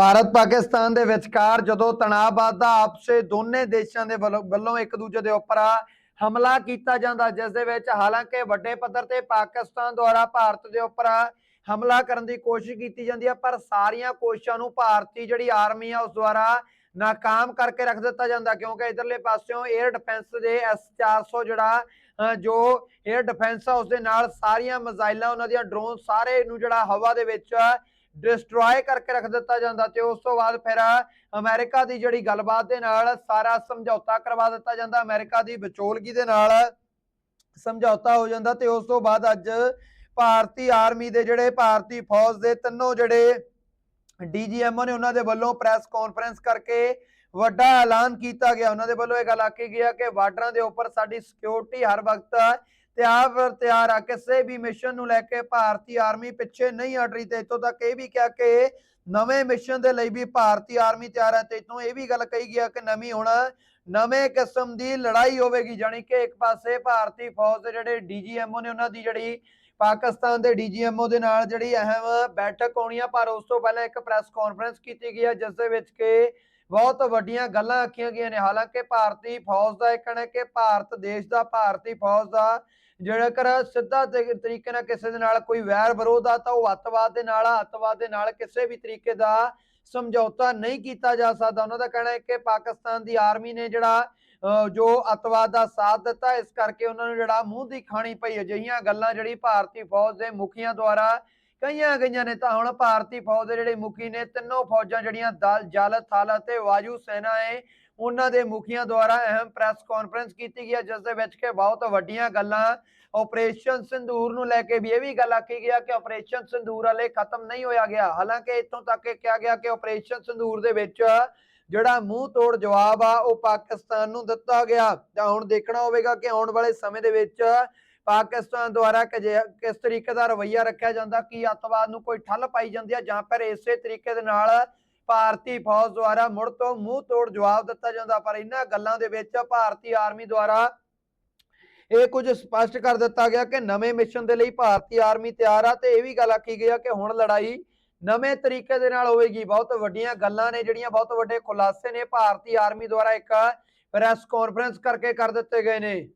ਭਾਰਤ ਪਾਕਿਸਤਾਨ ਦੇ ਵਿਚਕਾਰ ਜਦੋਂ ਤਣਾਅ ਵੱਧਦਾ, ਆਪਸੇ ਦੋਨੇ ਦੇਸ਼ਾਂ ਦੇ ਵੱਲੋਂ ਇੱਕ ਦੂਜੇ ਦੇ ਉੱਪਰ ਹਮਲਾ ਕੀਤਾ ਜਾਂਦਾ, ਜਿਸ ਦੇ ਵਿੱਚ ਹਾਲਾਂਕਿ ਵੱਡੇ ਪੱਧਰ ਤੇ ਪਾਕਿਸਤਾਨ ਦੁਆਰਾ ਭਾਰਤ ਦੇ ਉੱਪਰ ਹਮਲਾ ਕਰਨ ਦੀ ਕੋਸ਼ਿਸ਼ ਕੀਤੀ ਜਾਂਦੀ ਹੈ ਪਰ ਸਾਰੀਆਂ ਕੋਸ਼ਿਸ਼ਾਂ ਨੂੰ ਭਾਰਤੀ ਜਿਹੜੀ ਆਰਮੀ ਆ, ਉਸ ਦੁਆਰਾ ਨਾਕਾਮ ਕਰਕੇ ਰੱਖ ਦਿੱਤਾ ਜਾਂਦਾ, ਕਿਉਂਕਿ ਇਧਰਲੇ ਪਾਸਿਓਂ 에ਅਰ ਡਿਫੈਂਸ ਦੇ S400 ਜਿਹੜਾ ਜੋ 에ਅਰ ਡਿਫੈਂਸ ਆ, ਉਸ ਦੇ ਨਾਲ ਸਾਰੀਆਂ ਮਿਜ਼ਾਈਲਾਂ, ਉਹਨਾਂ ਦੀਆਂ ਡਰੋਨ ਸਾਰੇ ਨੂੰ ਜਿਹੜਾ ਹਵਾ ਦੇ ਵਿੱਚ ਡਿਸਟਰੋਏ ਕਰਕੇ ਰੱਖ ਦਿੱਤਾ ਜਾਂਦਾ ਤੇ ਉਸ ਤੋਂ ਬਾਅਦ ਫਿਰ ਅਮਰੀਕਾ ਦੀ ਜਿਹੜੀ ਗੱਲਬਾਤ ਦੇ ਨਾਲ ਸਾਰਾ ਸਮਝੌਤਾ ਕਰਵਾ ਦਿੱਤਾ ਜਾਂਦਾ, ਅਮਰੀਕਾ ਦੀ ਵਿਚੋਲਗੀ ਦੇ ਨਾਲ ਸਮਝੌਤਾ ਹੋ ਜਾਂਦਾ ਤੇ ਉਸ ਤੋਂ ਬਾਅਦ ਅੱਜ ਭਾਰਤੀ ਆਰਮੀ ਦੇ ਜਿਹੜੇ ਭਾਰਤੀ ਫੌਜ ਦੇ ਤਿੰਨੋਂ ਜਿਹੜੇ ਡੀਜੀਐਮਓ ਨੇ ਉਹਨਾਂ ਦੇ ਵੱਲੋਂ ਪ੍ਰੈਸ ਕਾਨਫਰੰਸ ਕਰਕੇ ਵੱਡਾ ਐਲਾਨ ਕੀਤਾ ਗਿਆ। ਉਹਨਾਂ ਦੇ ਵੱਲੋਂ ਇਹ ਗੱਲ ਆਖੀ ਗਿਆ ਕਿ ਬਾਰਡਰਾਂ ਦੇ ਉੱਪਰ ਸਾਡੀ ਸਿਕਿਉਰਿਟੀ ਹਰ ਵਕਤ ਤਿਆਰ ਤਿਆਰ ਆ। ਕਿਸੇ ਵੀ ਮਿਸ਼ਨ ਨੂੰ ਲੈ ਕੇ ਭਾਰਤੀ ਆਰਮੀ ਪਿੱਛੇ ਨਹੀਂ ਹਟ ਰਹੀ ਤੇ ਇਤੋਂ ਤੱਕ ਇਹ ਵੀ ਕਿਹਾ ਕਿ ਨਵੇਂ ਮਿਸ਼ਨ ਦੇ ਲਈ ਵੀ ਭਾਰਤੀ ਆਰਮੀ ਤਿਆਰ ਹੈ ਤੇ ਇਤੋਂ ਇਹ ਵੀ ਗੱਲ ਕਹੀ ਗਿਆ ਕਿ ਨਵੀਂ ਹੁਣ ਨਵੇਂ ਕਿਸਮ ਦੀ ਲੜਾਈ ਹੋਵੇਗੀ, ਜਾਣੀ ਕਿ ਇੱਕ ਪਾਸੇ ਭਾਰਤੀ ਫੌਜ ਦੇ ਜਿਹੜੇ ਡੀਜੀਐਮਓ ਨੇ ਉਹਨਾਂ ਦੀ ਜਿਹੜੀ ਪਾਕਿਸਤਾਨ ਦੇ ਡੀਜੀਐਮਓ ਦੇ ਨਾਲ ਜਿਹੜੀ ਅਹਿਮ ਬੈਠਕ ਹੋਣੀ ਆ, ਪਰ ਉਸ ਤੋਂ ਪਹਿਲਾਂ ਇੱਕ ਪ੍ਰੈਸ ਕਾਨਫਰੰਸ ਕੀਤੀ ਗਈ ਹੈ ਜਿਸ ਦੇ ਵਿੱਚ ਕਿ ਬਹੁਤ ਵੱਡੀਆਂ ਗੱਲਾਂ ਆਖੀਆਂ ਗਈਆਂ ਨੇ। ਹਾਲਾਂਕਿ ਭਾਰਤੀ ਫੌਜ ਦਾ ਇਹ ਕਹਿਣਾ ਹੈ ਕਿ ਭਾਰਤ ਦੇਸ਼ ਦਾ, ਭਾਰਤੀ ਫੌਜ ਦਾ ਜਿਹੜਾ ਕਰ ਸਿੱਧਾ ਤਰੀਕੇ ਨਾਲ ਕਿਸੇ ਦੇ ਨਾਲ ਕੋਈ ਵੈਰ ਵਿਰੋਧ ਆ, ਤਾਂ ਉਹ ਅੱਤਵਾਦ ਦੇ ਨਾਲ ਅੱਤਵਾਦ ਦੇ ਨਾਲ ਕਿਸੇ ਵੀ ਤਰੀਕੇ ਦਾ ਸਮਝੌਤਾ ਨਹੀਂ ਕੀਤਾ ਜਾ ਸਕਦਾ। ਉਹਨਾਂ ਦਾ ਕਹਿਣਾ ਹੈ ਕਿ ਪਾਕਿਸਤਾਨ ਦੀ ਆਰਮੀ ਨੇ ਜਿਹੜਾ, ਅਹ, ਜੋ ਅੱਤਵਾਦ ਦਾ ਸਾਥ ਦਿੱਤਾ, ਇਸ ਕਰਕੇ ਉਹਨਾਂ ਨੂੰ ਜਿਹੜਾ ਮੂੰਹ ਦੀ ਖਾਣੀ ਪਈ। ਅਜਿਹੀਆਂ ਗੱਲਾਂ ਜਿਹੜੀ ਭਾਰਤੀ ਫੌਜ ਦੇ ਮੁਖੀਆਂ ਦੁਆਰਾ ਕਈਆਂ ਗਈਆਂ ਨੇ ਤਾਂ ਹੁਣ ਭਾਰਤੀ ਫੌਜ ਦੇ ਜਿਹੜੇ ਮੁਖੀ ਨੇ, ਤਿੰਨੋਂ ਫੌਜਾਂ ਜਿਹੜੀਆਂ ਦਲ, ਜਲ, ਥਲ ਅਤੇ ਵਾਯੂ ਸੈਨਾ ਹੈ ਉਹਨਾਂ ਦੇ ਮੁਖੀਆਂ ਦੁਆਰਾ ਅਹਿਮ ਪ੍ਰੈਸ ਕਾਨਫਰੰਸ ਕੀਤੀ ਗਈ ਜਿਸ ਦੇ ਵਿੱਚ ਕਿ ਬਹੁਤ ਵੱਡੀਆਂ ਗੱਲਾਂ ਆਪਰੇਸ਼ਨ ਸਿੰਦੂਰ ਨੂੰ ਲੈ ਕੇ ਵੀ ਇਹ ਵੀ ਗੱਲ ਆਖੀ ਗਿਆ ਕਿ ਆਪਰੇਸ਼ਨ ਸਿੰਦੂਰ ਹਲੇ ਖਤਮ ਨਹੀਂ ਹੋਇਆ ਗਿਆ। ਹਾਲਾਂਕਿ ਇੱਥੋਂ ਤੱਕ ਇਹ ਕਿਹਾ ਗਿਆ ਕਿ ਆਪਰੇਸ਼ਨ ਸਿੰਦੂਰ ਦੇ ਵਿੱਚ ਜਿਹੜਾ ਮੂੰਹ ਤੋੜ ਜਵਾਬ ਆ, ਉਹ ਪਾਕਿਸਤਾਨ ਨੂੰ ਦਿੱਤਾ ਗਿਆ। ਤਾਂ ਹੁਣ ਦੇਖਣਾ ਹੋਵੇਗਾ ਕਿ ਆਉਣ ਵਾਲੇ ਸਮੇਂ ਦੇ ਵਿੱਚ ਪਾਕਿਸਤਾਨ ਦੁਆਰਾ ਕਿਸ ਤਰੀਕੇ ਦਾ ਰਵੱਈਆ ਰੱਖਿਆ ਜਾਂਦਾ, ਕੀ ਅੱਤਵਾਦ ਨੂੰ ਕੋਈ ਠੱਲ ਪਾਈ ਜਾਂਦੀ ਹੈ ਜਾਂ ਫਿਰ ਇਸੇ ਤਰੀਕੇ ਦੇ ਨਾਲ ਭਾਰਤੀ ਫੌਜ ਦੁਆਰਾ ਮੁੜ ਤੋਂ ਮੂੰਹ ਤੋੜ ਜਵਾਬ ਦਿੱਤਾ ਜਾਂਦਾ, ਪਰ ਇਹਨਾਂ ਗੱਲਾਂ ਦੇ ਵਿੱਚ ਭਾਰਤੀ ਆਰਮੀ ਦੁਆਰਾ ਇਹ ਕੁਝ ਸਪਸ਼ਟ ਕਰ ਦਿੱਤਾ ਗਿਆ ਕਿ ਨਵੇਂ ਮਿਸ਼ਨ ਦੇ ਲਈ ਭਾਰਤੀ ਆਰਮੀ ਤਿਆਰ ਆ, ਤੇ ਇਹ ਵੀ ਗੱਲ ਆਖੀ ਗਈ ਆ ਕਿ ਹੁਣ ਲੜਾਈ ਨਵੇਂ ਤਰੀਕੇ ਦੇ ਨਾਲ ਹੋਵੇਗੀ। ਬਹੁਤ ਵੱਡੀਆਂ ਗੱਲਾਂ ਨੇ, ਜਿਹੜੀਆਂ ਬਹੁਤ ਵੱਡੇ ਖੁਲਾਸੇ ਨੇ। ਭਾਰਤੀ ਆਰਮੀ ਦੁਆਰਾ ਇੱਕ ਪ੍ਰੈਸ ਕਾਨਫਰੰਸ ਕਰਕੇ ਕਰ ਦਿੱਤੇ ਗਏ ਨੇ।